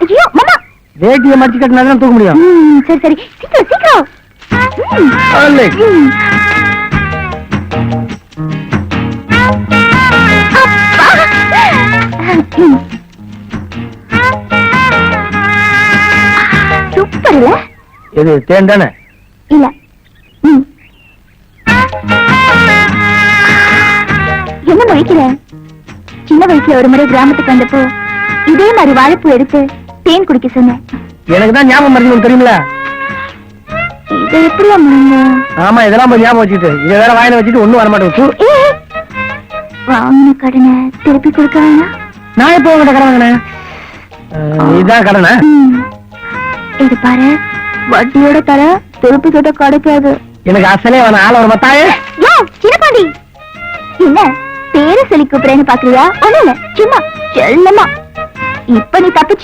ஐயோ மாமா! வேட்டியை மடிச்சு கட்டினா தூக்க முடியும். சரி சரி. சீக்கிரம் சீக்கிரம். சூப்பர் இல்ல? இது தேன் தானே? இல்ல. என்ன முழிக்கிற சின்ன வயசுல ஒரு முறை கிராமத்துக்கு வந்தப்போ இதே மாதிரி வாழைப்பூ எடுத்து தேன் குடிக்க சொன்னேன். எனக்கு தான் ஞாபகம் மருந்து தெரியுமில இதை எப்படியா முழுங்க ஆமா இதெல்லாம் போய் ஞாபகம் வச்சுட்டு இதை வேற வாயில வச்சுட்டு ஒண்ணும் வர மாட்டேங்குது. தூ. ஏய், வாங்கின கடனை திருப்பி கொடுக்க வேணாம் நான் எப்போ உங்ககிட்ட கடன் வாங்கினேன்? இதான் கடனா. இது பாரு வட்டியோட தர திருப்பி கிட்ட கிடைக்காது எனக்கு அசலே வேணாம். ஆள ஒரு மத்தாயே யோ என்ன பேரு சொல்லி கூப்பிடுறேன்னு பாக்குறியா? ஒண்ணு இல்ல சும்மா செல்லமா. இப்ப நீ தப்பிச்சிட்ட